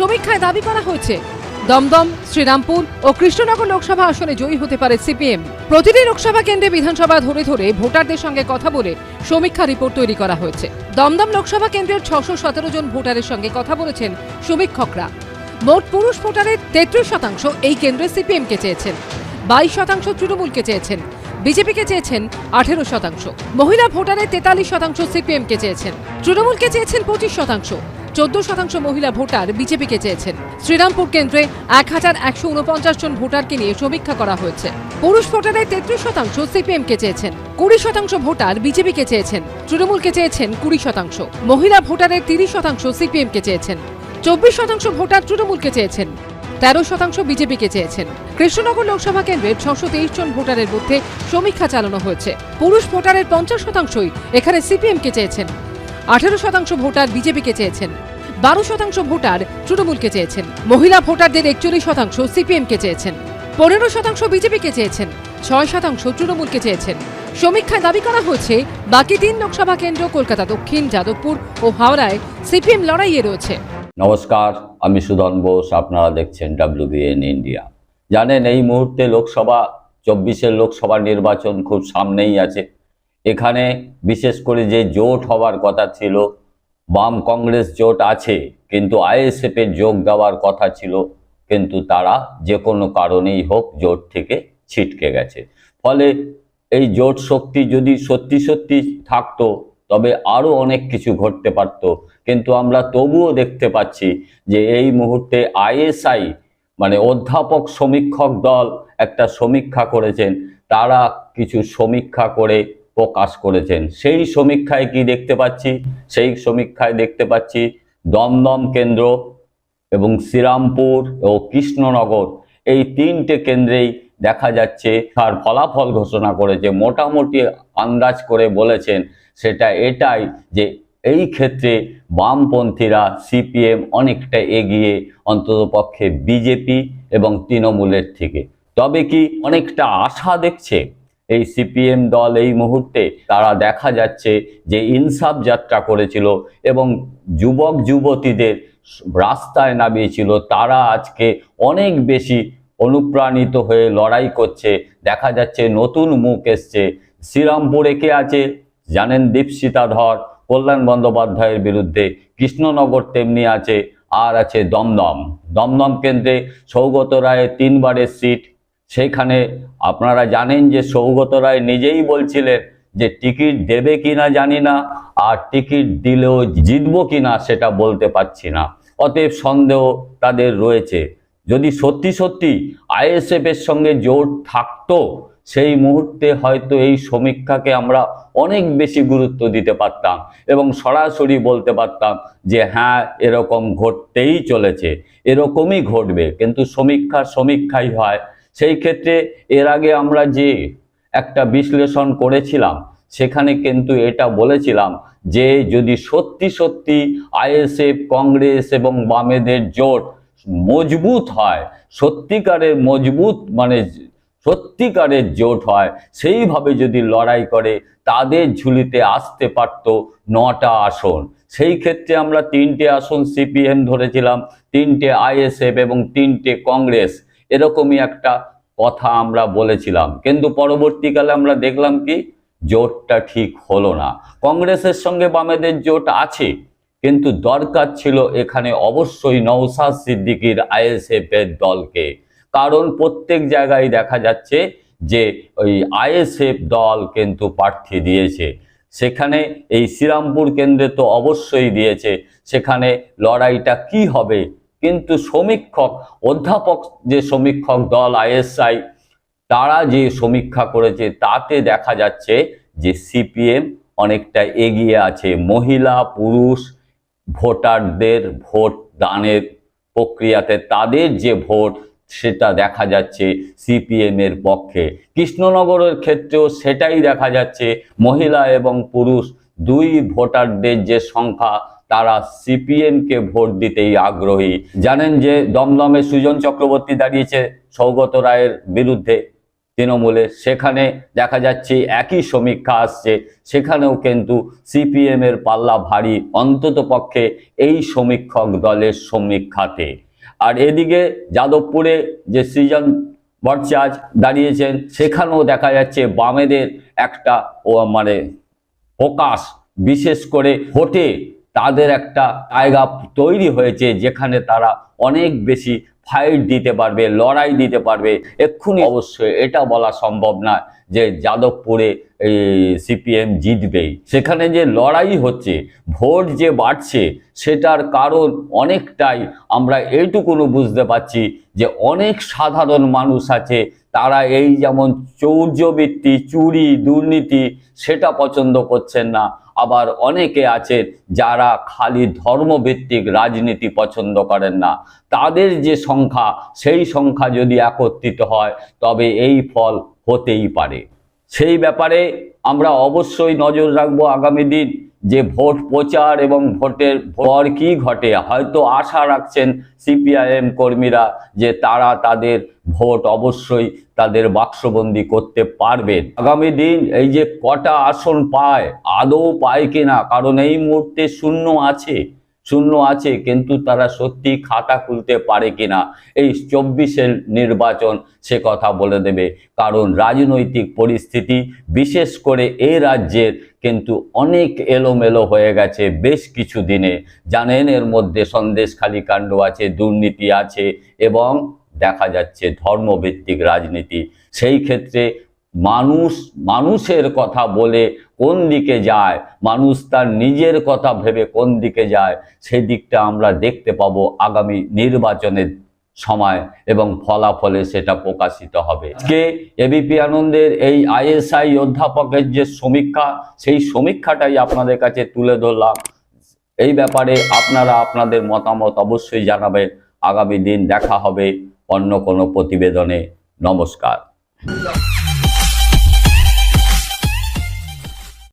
সমীক্ষায় দাবি করা হয়েছে। দমদম, শ্রীরামপুর ও কৃষ্ণনগর লোকসভা আসনে জয়ী হতে পারে সিপিএম। প্রতিটি লোকসভা কেন্দ্রে বিধানসভা ধরে ধরে ভোটারদের সঙ্গে কথা বলে সমীক্ষা রিপোর্ট তৈরি করা হয়েছে। দমদম লোকসভা কেন্দ্রের ছশো সতেরো জন ভোটারের সঙ্গে কথা বলেছেন সমীক্ষকরা। মোট পুরুষ ভোটারের তেত্রিশ শতাংশ এই কেন্দ্রে সিপিএমকে চেয়েছেন। বাইশ শতাংশ তৃণমূলকে চেয়েছেন। বিজেপিকে চেয়েছেন আঠেরো শতাংশ। মহিলা ভোটারের তেতাল্লিশ শতাংশ সিপিএমকে চেয়েছেন। তৃণমূলকে চেয়েছেন পঁচিশ শতাংশ। চোদ্দ শতাংশ মহিলা ভোটার বিজেপিকে চেয়েছেন। শ্রীরামপুর কেন্দ্রে এক হাজার একশো উনপঞ্চাশ জন ভোটারকে নিয়ে সমীক্ষা করা হয়েছে। পুরুষ ভোটারের তেত্রিশ শতাংশ সিপিএমকে চেয়েছেন। কুড়ি শতাংশ ভোটার বিজেপিকে চেয়েছেন। তৃণমূলকে চেয়েছেন কুড়ি শতাংশ। মহিলা ভোটারের তিরিশ শতাংশ সিপিএমকে চেয়েছেন। চব্বিশ শতাংশ ভোটার তৃণমূলকে চেয়েছেন। তেরো শতাংশ বিজেপিকে চেয়েছেন। কৃষ্ণনগর লোকসভা কেন্দ্রের ছশো তেইশ জন ভোটারের মধ্যে সমীক্ষা চালানো হয়েছে। পুরুষ ভোটারের পঞ্চাশ শতাংশই এখানে সিপিএমকে চেয়েছেন। আঠেরো শতাংশ ভোটার বিজেপিকে চেয়েছেন। বারো শতাংশ ভোটার তৃণমূলকে চেয়েছেন। মহিলা ভোটারদের একচল্লিশ শতাংশ সিপিএমকে চেয়েছেন। পনেরো শতাংশ বিজেপিকে চেয়েছেন। ছয় শতাংশ তৃণমূলকে চেয়েছেন। সমীক্ষায় দাবি করা হয়েছে, বাকি তিন লোকসভা কেন্দ্র কলকাতা দক্ষিণ, যাদবপুর ও হাওড়ায় সিপিএম লড়াইয়ে রয়েছে। নমস্কার, আমি সুধন বোস, আপনারা দেখছেন ডাব্লিউবিএন ইন্ডিয়া জানেন, এই মুহূর্তে লোকসভা, চব্বিশের লোকসভা নির্বাচন খুব সামনেই আছে। এখানে বিশেষ করে যে জোট হওয়ার কথা ছিল, বাম কংগ্রেস জোট আছে, কিন্তু আইএসএফ এর যোগ দেওয়ার কথা ছিল, কিন্তু তারা যে কোনো কারণেই হোক জোট থেকে ছিটকে গেছে। ফলে এই জোট শক্তি যদি সত্যি সত্যি থাকতো, তবে আরও অনেক কিছু ঘটতে পারত। কিন্তু আমরা তবুও দেখতে পাচ্ছি যে এই মুহূর্তে আইএসআই মানে অধ্যাপক সমীক্ষক দল একটা সমীক্ষা করেছেন, তারা কিছু সমীক্ষা করে প্রকাশ করেছেন। সেই সমীক্ষায় কি দেখতে পাচ্ছি? সেই সমীক্ষায় দেখতে পাচ্ছি দমদম কেন্দ্র এবং শ্রীরামপুর ও কৃষ্ণনগর। এই তিনটে কেন্দ্রেই দেখা যাচ্ছে তার ফলাফল ঘোষণা করেছে। মোটামুটি আন্দাজ করে বলেছেন সেটা এটাই যে এই ক্ষেত্রে বামপন্থীরা, সিপিএম অনেকটা এগিয়ে অন্ততপক্ষে বিজেপি এবং তৃণমূলের থেকে। তবে কি অনেকটা আশা দেখছে? এই সিপিএম দল এই মুহূর্তে, তারা দেখা যাচ্ছে যে ইনসাফ যাত্রা করেছিল এবং যুবক যুবতীদের রাস্তায় নামিয়েছিল। তারা আজকে অনেক বেশি অনুপ্রাণিত হয়ে লড়াই করছে। দেখা যাচ্ছে নতুন মুখ এসছে। শ্রীরামপুরে কে আছে? জানেন দীপশিতা ধর, কল্যাণ বন্দ্যোপাধ্যায়ের বিরুদ্ধে। কৃষ্ণনগর তেমনি আছে, আর আছে দমদম। দমদম কেন্দ্রে সৌগত রায়ের তিনবারের সিট সেইখানে আপনারা জানেন যে সৌগত রায় নিজেই বলছিলেন যে টিকিট দেবে কিনা জানি না, আর টিকিট দিলেও জিতবো কিনা সেটা বলতে পারছি না। অতএব সন্দেহ তাদের রয়েছে। যদি সত্যি সত্যি আইএসএফ এর সঙ্গে জোট থাকতো, সেই মুহূর্তে হয়তো এই সমীক্ষাকে আমরা অনেক বেশি গুরুত্ব দিতে পারতাম এবং সরাসরি বলতে পারতাম যে হ্যাঁ এরকম ঘটতেই চলেছে, এরকমই ঘটবে। কিন্তু সমীক্ষা সমীক্ষাই হয় সেই ক্ষেত্রে এর আগে আমরা যে একটা বিশ্লেষণ করেছিলাম, সেখানে কিন্তু এটা বলেছিলাম যে যদি সত্যি সত্যি আইএসএফ, কংগ্রেস এবং বামেদের জোট মজবুত হয়, সত্যিকারের মজবুত মানে সত্যিকারের জোট হয়, সেইভাবে যদি লড়াই করে, তাদের ঝুলিতে আসতে পারত নটা আসন। সেই ক্ষেত্রে আমরা তিনটে আসন সিপিএম ধরেছিলাম, তিনটে আইএসএফ এবং তিনটে কংগ্রেস। এরকমই একটা কথা আমরা বলেছিলাম। কিন্তু পরবর্তীকালে আমরা দেখলাম কি, জোটটা ঠিক হলো না। কংগ্রেসের সঙ্গে বামেদের জোট আছে, কিন্তু দরকার ছিল এখানে অবশ্যই নৌসাদ সিদ্দিকির আইএসএফ এর দলকে। কারণ প্রত্যেক জায়গায় দেখা যাচ্ছে যে ওই আইএসএফ দল কিন্তু প্রার্থী দিয়েছে। সেখানে এই শ্রীরামপুর কেন্দ্রে তো অবশ্যই দিয়েছে। সেখানে লড়াইটা কি হবে কিন্তু সমীক্ষক, অধ্যাপক যে সমীক্ষক দল, আইএসআই, তারা যে সমীক্ষা করেছে, তাতে দেখা যাচ্ছে যে সিপিএম অনেকটা এগিয়ে আছে। মহিলা, পুরুষ, ভোটারদের ভোট দানের প্রক্রিয়াতে তাদের যে ভোট, সেটা দেখা যাচ্ছে সিপিএম এর পক্ষে। কৃষ্ণনগরের ক্ষেত্রেও সেটাই দেখা যাচ্ছে। মহিলা এবং পুরুষ দুই ভোটারদের যে সংখ্যা তারা সিপিএম কে ভোট দিতেই আগ্রহী। জানেন যে দমদমে সুজন চক্রবর্তী দাঁড়িয়েছে সৌগত রায়ের বিরুদ্ধে তৃণমূলে। সেখানে দেখা যাচ্ছে একই সমীক্ষা আসছে। সেখানেও কিন্তু সিপিএম এর পাল্লা ভারী। অন্তত পক্ষে এই সমীক্ষক দলের সমীক্ষাতে। আর এদিকে যাদবপুরে যে সৃজন ভট্টাচার্য দাঁড়িয়েছেন, সেখানেও দেখা যাচ্ছে বামেদের একটা ও মানে ফোকাস। বিশেষ করে ভোটে তাদের একটা জায়গা তৈরি হয়েছে যেখানে তারা অনেক বেশি ফাইট দিতে পারবে, লড়াই দিতে পারবে। এক্ষুনি অবশ্যই এটা বলা সম্ভব না যে যাদবপুরে সিপিএম জিতবেই। সেখানে যে লড়াই হচ্ছে, ভোট যে বাড়ছে, সেটার কারণ অনেকটাই আমরা এইটুকুনো বুঝতে পারছি যে অনেক সাধারণ মানুষ আছে, তারা এই যেমন চৌর্যবৃত্তি, চুরি, দুর্নীতি, সেটা পছন্দ করছেন না। আবার অনেকে আছেন যারা খালি ধর্মভিত্তিক রাজনীতি পছন্দ করেন না। তাদের যে সংখ্যা, সেই সংখ্যা যদি একত্রিত হয়, তবে এই ফল হতেই পারে। সেই ব্যাপারে আমরা অবশ্যই নজর রাখব আগামী দিন যে ভোট প্রচার এবং ভোটের পর কি ঘটে। হয়তো আশা রাখছেন সিপিআইএম কর্মীরা যে তারা তাদের ভোট অবশ্যই তাদের বাক্সবন্দি করতে পারবেন। আগামী দিন এই যে কটা আসন পায়, আদৌ পায় কিনা, কারণ এই মুহূর্তে শূন্য আছে। শূন্য আছে, কিন্তু তারা সত্যি খাতা খুলতে পারে কিনা? এই চব্বিশের নির্বাচন সে কথা বলে দেবে। কারণ রাজনৈতিক পরিস্থিতি, বিশেষ করে এই রাজ্যের, কিন্তু অনেক এলোমেলো হয়ে গেছে বেশ কিছু দিনে। জানেন, এর মধ্যে সন্দেশখালী কাণ্ড আছে, দুর্নীতি আছে এবং দেখা যাচ্ছে ধর্মভিত্তিক রাজনীতি। সেই ক্ষেত্রে মানুষ, মানুষের কথা বলে কোন দিকে যায়? মানুষ তার নিজের কথা ভেবে কোন দিকে যায়? সেই দিকটা আমরা দেখতে পাব আগামী নির্বাচনের সময় এবং ফলাফলে সেটা প্রকাশিত হবে। আজকে এবিপি আনন্দের এই আইএসআই অধ্যাপকের যে সমীক্ষা, সেই সমীক্ষাটাই আপনাদের কাছে তুলে ধরলাম। এই ব্যাপারে আপনারা আপনাদের মতামত অবশ্যই জানাবেন। আগামী দিন দেখা হবে অন্য কোনো প্রতিবেদনে। নমস্কার।